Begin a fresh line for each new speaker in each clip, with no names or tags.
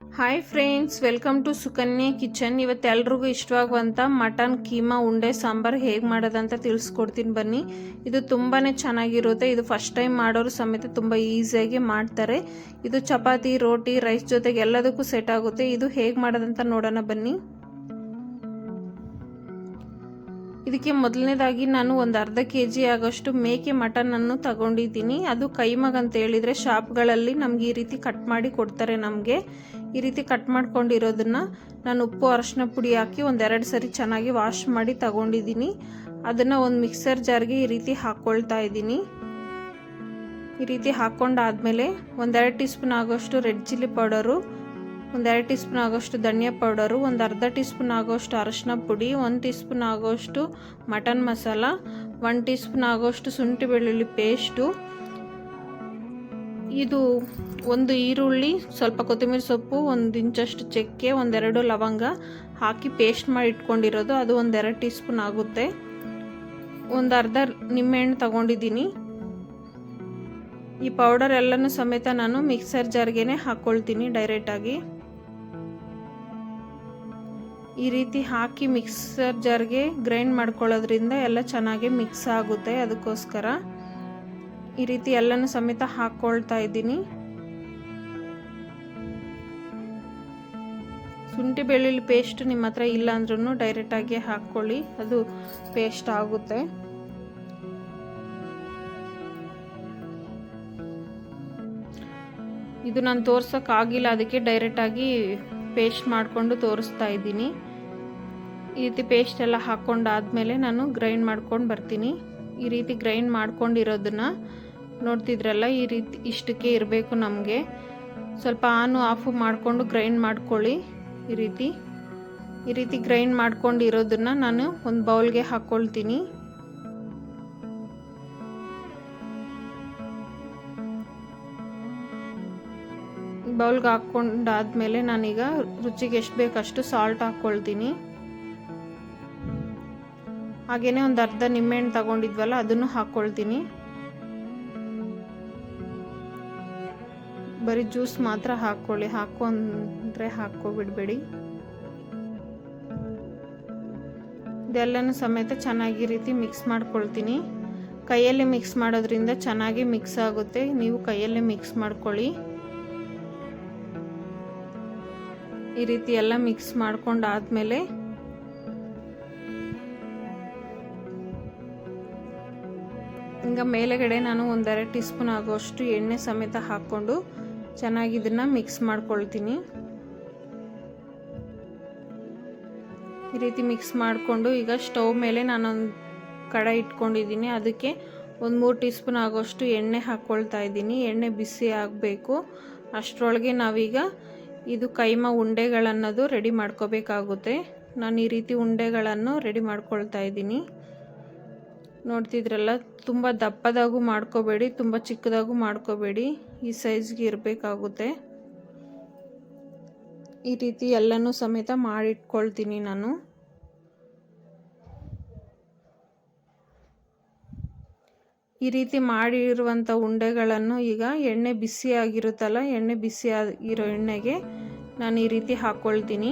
Hi friends welcome to Sukanya kitchen ಇವತ್ತು ಎಲ್ರಿಗೂ ಇಷ್ಟವಾಗುವಂಥ mutton keema ಉಂಡೆ, ಸಾಂಬಾರು ಹೇಗೆ ಮಾಡೋದಂತ ತಿಳಿಸ್ಕೊಡ್ತೀನಿ ಬನ್ನಿ. ಇದು ತುಂಬಾ ಚೆನ್ನಾಗಿರುತ್ತೆ. ಇದು ಫಸ್ಟ್ ಟೈಮ್ ಮಾಡೋರು ಸಮೇತ ತುಂಬ ಈಸಿಯಾಗಿ ಮಾಡ್ತಾರೆ. ಇದು ಚಪಾತಿ, ರೋಟಿ ರೈಸ್ ಜೊತೆಗೆ ಎಲ್ಲದಕ್ಕೂ ಸೆಟ್ ಆಗುತ್ತೆ. ಇದು ಹೇಗೆ ಮಾಡೋದಂತ ನೋಡೋಣ ಬನ್ನಿ. ಇದಕ್ಕೆ ಮೊದಲನೇದಾಗಿ ನಾನು ಒಂದು ಅರ್ಧ ಕೆ ಜಿ ಆಗೋಷ್ಟು ಮೇಕೆ ಮಟನನ್ನು ತಗೊಂಡಿದ್ದೀನಿ. ಅದು ಕೈಮಗ್ ಅಂತ ಹೇಳಿದರೆ ಶಾಪ್ಗಳಲ್ಲಿ ನಮ್ಗೆ ಈ ರೀತಿ ಕಟ್ ಮಾಡಿ ಕೊಡ್ತಾರೆ ನಮಗೆ. ಈ ರೀತಿ ಕಟ್ ಮಾಡ್ಕೊಂಡಿರೋದನ್ನು ನಾನು ಉಪ್ಪು, ಅರಶಿನ ಪುಡಿ ಹಾಕಿ ಒಂದೆರಡು ಸರಿ ಚೆನ್ನಾಗಿ ವಾಶ್ ಮಾಡಿ ತಗೊಂಡಿದ್ದೀನಿ. ಅದನ್ನು ಒಂದು ಮಿಕ್ಸರ್ ಜಾರ್ಗೆ ಈ ರೀತಿ ಹಾಕ್ಕೊಳ್ತಾ ಇದ್ದೀನಿ. ಈ ರೀತಿ ಹಾಕ್ಕೊಂಡಾದಮೇಲೆ ಒಂದೆರಡು ಟೀ ಸ್ಪೂನ್ ಆಗೋಷ್ಟು ರೆಡ್ ಚಿಲ್ಲಿ ಪೌಡರು ಒಂದೆರಡು ಟೀ ಸ್ಪೂನ್ ಆಗೋಷ್ಟು ಧನಿಯಾ ಪೌಡರು ಒಂದು ಅರ್ಧ ಟೀ ಸ್ಪೂನ್ ಆಗೋಷ್ಟು ಅರಶಿನ ಪುಡಿ, ಒಂದು ಟೀ ಸ್ಪೂನ್ ಆಗೋಷ್ಟು mutton masala one teaspoon ಆಗೋಷ್ಟು ಶುಂಠಿ ಬೆಳ್ಳುಳ್ಳಿ ಪೇಸ್ಟು ಇದು ಒಂದು ಈರುಳ್ಳಿ, ಸ್ವಲ್ಪ ಕೊತ್ತಂಬರಿ ಸೊಪ್ಪು, ಒಂದು ಇಂಚಷ್ಟು ಚಕ್ಕೆ ಒಂದೆರಡು ಲವಂಗ ಹಾಕಿ ಪೇಸ್ಟ್ ಮಾಡಿ ಇಟ್ಕೊಂಡಿರೋದು. ಅದು ಒಂದೆರಡು ಟೀ ಸ್ಪೂನ್ ಆಗುತ್ತೆ. ಒಂದು ಅರ್ಧ ನಿಂಬೆಹಣ್ಣು ತಗೊಂಡಿದ್ದೀನಿ. ಈ ಪೌಡರ್ ಎಲ್ಲನೂ ಸಮೇತ ನಾನು ಮಿಕ್ಸರ್ ಜಾರ್ಗೆ ಹಾಕ್ಕೊಳ್ತೀನಿ ಡೈರೆಕ್ಟಾಗಿ ಈ ರೀತಿ ಹಾಕಿ ಮಿಕ್ಸರ್ ಜಾರ್ಗೆ ಗ್ರೈಂಡ್ ಮಾಡ್ಕೊಳ್ಳೋದ್ರಿಂದ ಎಲ್ಲ ಚೆನ್ನಾಗಿ ಮಿಕ್ಸ್ ಆಗುತ್ತೆ. ಅದಕ್ಕೋಸ್ಕರ ಈ ರೀತಿ ಎಲ್ಲನೂ ಸಮೇತ ಹಾಕ್ಕೊಳ್ತಾ ಇದ್ದೀನಿ. ಶುಂಠಿ ಬೆಳ್ಳುಳ್ಳಿ ಪೇಸ್ಟ್ ನಿಮ್ಮ ಹತ್ರ ಇಲ್ಲ ಅಂದ್ರೂ ಡೈರೆಕ್ಟಾಗಿ ಹಾಕ್ಕೊಳ್ಳಿ, ಅದು ಪೇಸ್ಟ್ ಆಗುತ್ತೆ. ಇದು ನಾನು ತೋರ್ಸೋಕ್ಕಾಗಿಲ್ಲ ಅದಕ್ಕೆ ಡೈರೆಕ್ಟಾಗಿ ಪೇಸ್ಟ್ ಮಾಡಿಕೊಂಡು ತೋರಿಸ್ತಾ ಇದ್ದೀನಿ. ಈ ರೀತಿ ಪೇಸ್ಟ್ ಎಲ್ಲ ಹಾಕ್ಕೊಂಡಾದ್ಮೇಲೆ ನಾನು ಗ್ರೈಂಡ್ ಮಾಡ್ಕೊಂಡು ಬರ್ತೀನಿ. ಈ ರೀತಿ ಗ್ರೈಂಡ್ ಮಾಡ್ಕೊಂಡಿರೋದನ್ನ ನೋಡ್ತಿದ್ರಲ್ಲ, ಈ ರೀತಿ ಇಷ್ಟಕ್ಕೆ ಇರಬೇಕು ನಮಗೆ. ಸ್ವಲ್ಪ ಆನು ಆಫು ಮಾಡಿಕೊಂಡು ಗ್ರೈಂಡ್ ಮಾಡ್ಕೊಳ್ಳಿ ಈ ರೀತಿ. ಈ ರೀತಿ ಗ್ರೈಂಡ್ ಮಾಡ್ಕೊಂಡು ಇರೋದನ್ನು ನಾನು ಒಂದು ಬೌಲ್ಗೆ ಹಾಕ್ಕೊಳ್ತೀನಿ ಬೌಲ್ಗೆ ಹಾಕ್ಕೊಂಡಾದ್ಮೇಲೆ ನಾನೀಗ ರುಚಿಗೆ ಎಷ್ಟು ಬೇಕಷ್ಟು ಸಾಲ್ಟ್ ಹಾಕ್ಕೊಳ್ತೀನಿ ಹಾಗೆಯೇ ಒಂದು ಅರ್ಧ ನಿಂಬೆಹಣ್ಣು ತಗೊಂಡಿದ್ವಲ್ಲ, ಅದನ್ನು ಹಾಕ್ಕೊಳ್ತೀನಿ ಬರೀ ಜ್ಯೂಸ್ ಮಾತ್ರ ಹಾಕ್ಕೊಳ್ಳಿ. ಹಾಕೊಂಡ್ರೆ ಹಾಕ್ಕೊಬಿಡ್ಬೇಡಿ. ಇದೆಲ್ಲನೂ ಸಮೇತ ಚೆನ್ನಾಗಿ ರೀತಿ ಮಿಕ್ಸ್ ಮಾಡ್ಕೊಳ್ತೀನಿ. ಕೈಯಲ್ಲಿ ಮಿಕ್ಸ್ ಮಾಡೋದ್ರಿಂದ ಚೆನ್ನಾಗಿ ಮಿಕ್ಸ್ ಆಗುತ್ತೆ. ನೀವು ಕೈಯಲ್ಲಿ ಮಿಕ್ಸ್ ಮಾಡ್ಕೊಳ್ಳಿ. ಈ ರೀತಿ ಎಲ್ಲ ಮಿಕ್ಸ್ ಮಾಡ್ಕೊಂಡಾದ್ಮೇಲೆ ಈಗ ಮೇಲೆಗಡೆ ನಾನು ಒಂದೆರಡು ಟೀ ಸ್ಪೂನ್ ಆಗೋಷ್ಟು ಎಣ್ಣೆ ಸಮೇತ ಹಾಕ್ಕೊಂಡು ಚೆನ್ನಾಗಿ ಇದನ್ನು ಮಿಕ್ಸ್ ಮಾಡ್ಕೊಳ್ತೀನಿ. ಈ ರೀತಿ ಮಿಕ್ಸ್ ಮಾಡಿಕೊಂಡು ಈಗ ಸ್ಟವ್ ಮೇಲೆ ನಾನೊಂದು ಕಡೆ ಇಟ್ಕೊಂಡಿದ್ದೀನಿ. ಅದಕ್ಕೆ ಒಂದು ಮೂರು ಟೀ ಸ್ಪೂನ್ ಆಗೋಷ್ಟು ಎಣ್ಣೆ ಹಾಕ್ಕೊಳ್ತಾ ಇದ್ದೀನಿ. ಎಣ್ಣೆ ಬಿಸಿ ಆಗಬೇಕು. ಅಷ್ಟರೊಳಗೆ ನಾವೀಗ ಇದು ಕೈಮ ಉಂಡೆಗಳನ್ನೋದು ರೆಡಿ ಮಾಡ್ಕೋಬೇಕಾಗುತ್ತೆ. ನಾನು ಈ ರೀತಿ ಉಂಡೆಗಳನ್ನು ರೆಡಿ ಮಾಡ್ಕೊಳ್ತಾ ಇದ್ದೀನಿ. ನೋಡ್ತಿದ್ರಲ್ಲ, ತುಂಬ ದಪ್ಪದಾಗೂ ಮಾಡ್ಕೋಬೇಡಿ, ತುಂಬ ಚಿಕ್ಕದಾಗೂ ಮಾಡ್ಕೋಬೇಡಿ, ಈ ಸೈಜ್ಗೆ ಇರಬೇಕಾಗುತ್ತೆ. ಈ ರೀತಿ ಎಲ್ಲನೂ ಸಮೇತ ಮಾಡಿಟ್ಕೊಳ್ತೀನಿ ನಾನು. ಈ ರೀತಿ ಮಾಡಿರುವಂಥ ಉಂಡೆಗಳನ್ನು ಈಗ ಎಣ್ಣೆ ಬಿಸಿ ಆಗಿರುತ್ತಲ್ಲ ಎಣ್ಣೆ ಬಿಸಿ ಆಗಿರೋ ಎಣ್ಣೆಗೆ ನಾನು ಈ ರೀತಿ ಹಾಕ್ಕೊಳ್ತೀನಿ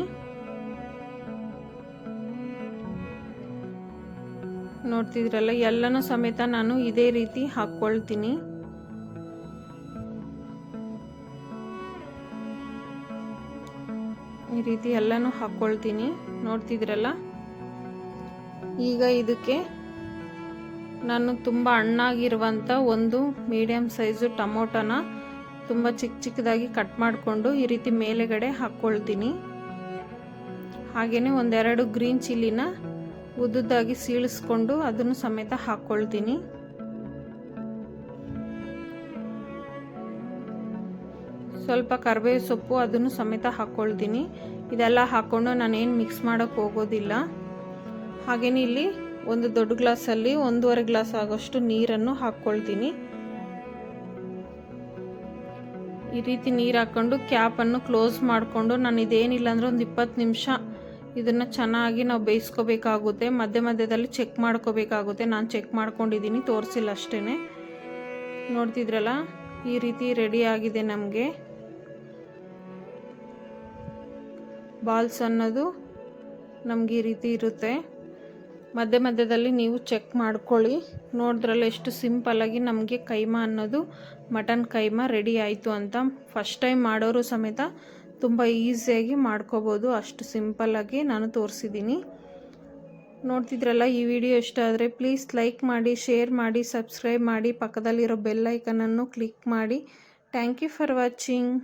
ನೋಡ್ತಿದ್ರಲ್ಲ, ಎಲ್ಲನೂ ಸಮೇತ ನಾನು ಇದೇ ರೀತಿ ಹಾಕ್ಕೊಳ್ತೀನಿ. ಈ ರೀತಿ ಎಲ್ಲನೂ ಹಾಕ್ಕೊಳ್ತೀನಿ. ನೋಡ್ತಿದ್ರಲ್ಲ? ಈಗ ಇದಕ್ಕೆ ನಾನು ತುಂಬ ಹಣ್ಣಾಗಿರುವಂಥ ಒಂದು ಮೀಡಿಯಮ್ ಸೈಜು ಟೊಮೊಟೊನ ತುಂಬ ಚಿಕ್ಕ ಚಿಕ್ಕದಾಗಿ ಕಟ್ ಮಾಡಿಕೊಂಡು ಈ ರೀತಿ ಮೇಲೆಗಡೆ ಹಾಕ್ಕೊಳ್ತೀನಿ. ಹಾಗೆಯೇ ಒಂದೆರಡು ಗ್ರೀನ್ ಚಿಲ್ಲಿನ ಉದ್ದುದ್ದಾಗಿ ಸೀಳಿಸ್ಕೊಂಡು ಅದನ್ನು ಸಮೇತ ಹಾಕ್ಕೊಳ್ತೀನಿ. ಸ್ವಲ್ಪ ಕರಿಬೇವು ಸೊಪ್ಪು ಅದನ್ನು ಸಮೇತ ಹಾಕ್ಕೊಳ್ತೀನಿ. ಇದೆಲ್ಲ ಹಾಕ್ಕೊಂಡು ನಾನೇನು ಮಿಕ್ಸ್ ಮಾಡೋಕ್ಕೆ ಹೋಗೋದಿಲ್ಲ. ಹಾಗೆಯೇ ಇಲ್ಲಿ ಒಂದು ದೊಡ್ಡ ಗ್ಲಾಸಲ್ಲಿ ಒಂದೂವರೆ ಗ್ಲಾಸ್ ಆಗೋಷ್ಟು ನೀರನ್ನು ಹಾಕ್ಕೊಳ್ತೀನಿ. ಈ ರೀತಿ ನೀರು ಹಾಕ್ಕೊಂಡು ಕ್ಯಾಪನ್ನು ಕ್ಲೋಸ್ ಮಾಡಿಕೊಂಡು ನಾನು ಇದೇನಿಲ್ಲ ಅಂದರೆ ಒಂದು ಇಪ್ಪತ್ತು ನಿಮಿಷ ಇದನ್ನು ಚೆನ್ನಾಗಿ ನಾವು ಬೇಯಿಸ್ಕೋಬೇಕಾಗುತ್ತೆ. ಮಧ್ಯ ಮಧ್ಯದಲ್ಲಿ ಚೆಕ್ ಮಾಡ್ಕೋಬೇಕಾಗುತ್ತೆ. ನಾನು ಚೆಕ್ ಮಾಡ್ಕೊಂಡಿದ್ದೀನಿ, ತೋರಿಸಿಲ್ಲ ಅಷ್ಟೇ ನೋಡ್ತಿದ್ರಲ್ಲ, ಈ ರೀತಿ ರೆಡಿ ಆಗಿದೆ ನಮಗೆ. ಬಾಲ್ಸ್ ಅನ್ನೋದು ನಮ್ಗೆ ಈ ರೀತಿ ಇರುತ್ತೆ. ಮಧ್ಯ ಮಧ್ಯದಲ್ಲಿ ನೀವು ಚೆಕ್ ಮಾಡ್ಕೊಳ್ಳಿ. ನೋಡಿದ್ರಲ್ಲ ಎಷ್ಟು ಸಿಂಪಲ್ಲಾಗಿ ನಮಗೆ ಕೈಮಾ ಅನ್ನೋದು ಮಟನ್ ಕೈಮಾ ರೆಡಿ ಆಯಿತು ಅಂತ. ಫಸ್ಟ್ ಟೈಮ್ ಮಾಡೋರು ಸಮೇತ ತುಂಬ ಈಸಿಯಾಗಿ ಮಾಡ್ಕೋಬೋದು. ಅಷ್ಟು ಸಿಂಪಲ್ಲಾಗಿ ನಾನು ತೋರಿಸಿದ್ದೀನಿ. ನೋಡ್ತಿದ್ರಲ್ಲ, ಈ ವಿಡಿಯೋ ಇಷ್ಟ ಆದರೆ ಪ್ಲೀಸ್ ಲೈಕ್ ಮಾಡಿ, ಶೇರ್ ಮಾಡಿ, ಸಬ್ಸ್ಕ್ರೈಬ್ ಮಾಡಿ. ಪಕ್ಕದಲ್ಲಿರೋ ಬೆಲ್ ಐಕನನ್ನು ಕ್ಲಿಕ್ ಮಾಡಿ. Thank you for watching.